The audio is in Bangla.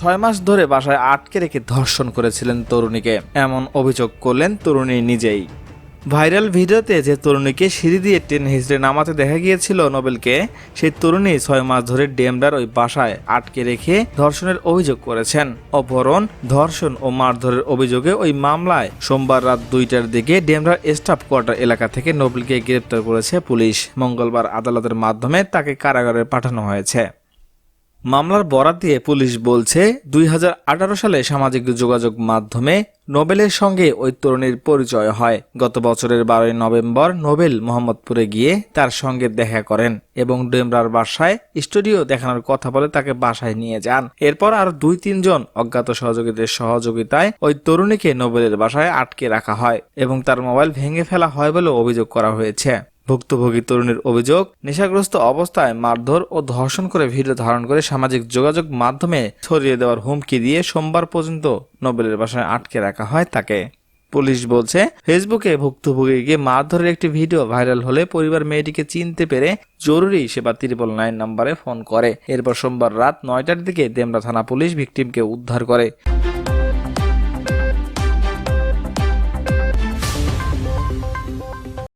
ছয় মাস ধরে বাসায় আটকে রেখে ধর্ষণ করেছিলেন তরুণীকে। এমন অভিযোগ করলেন তরুণী নিজেই। ভাইরাল ভিডিওতে যে তরুণীকে সিঁড়ি দিয়ে টেন হিসড়ে নামাতে দেখা গিয়েছিল নোবেলকে, সেই তরুণী ছয় মাস ধরে ডেমরার ওই বাসায় আটকে রেখে ধর্ষণের অভিযোগ করেছেন। অপহরণ, ধর্ষণ ও মারধরের অভিযোগে ওই মামলায় সোমবার রাত দুইটার দিকে ডেমরার স্টাফ কোয়ার্টার এলাকা থেকে নোবেলকে গ্রেপ্তার করেছে পুলিশ। মঙ্গলবার আদালতের মাধ্যমে তাকে কারাগারে পাঠানো হয়েছে। মামলার বরাত দিয়ে পুলিশ বলছে, দুই হাজার আঠারো সালে সামাজিক যোগাযোগ মাধ্যমে নোবেলের সঙ্গে ওই তরুণীর পরিচয় হয়। গত বছরের বারোই নভেম্বর নোবেল মোহাম্মদপুরে গিয়ে তার সঙ্গে দেখা করেন এবং ডেমরার বাসায় স্টুডিও দেখানোর কথা বলে তাকে বাসায় নিয়ে যান। এরপর আরও দুই তিনজন অজ্ঞাত সহযোগীদের সহযোগিতায় ওই তরুণীকে নোবেলের বাসায় আটকে রাখা হয় এবং তার মোবাইল ভেঙে ফেলা হয় বলে অভিযোগ করা হয়েছে। ভুক্তভোগী তরুণীর অভিযোগ, নেশাগ্রস্ত অবস্থায় মারধর ও ধর্ষণ করে ভিডিও ধারণ করে সামাজিক যোগাযোগ মাধ্যমে ছড়িয়ে দেওয়ার হুমকি দিয়ে সোমবার পর্যন্ত নোবেলের বাসায় আটকে রাখা হয় তাকে। পুলিশ বলছে, ফেসবুকে ভুক্তভোগীকে মারধরের একটি ভিডিও ভাইরাল হলে পরিবার মেয়েটিকে চিনতে পেরে জরুরি সেবা ত্রিপল নাইন নম্বরে ফোন করে। এরপর সোমবার রাত নয়টার দিকে দেমরা থানা পুলিশ ভিকটিমকে উদ্ধার করে।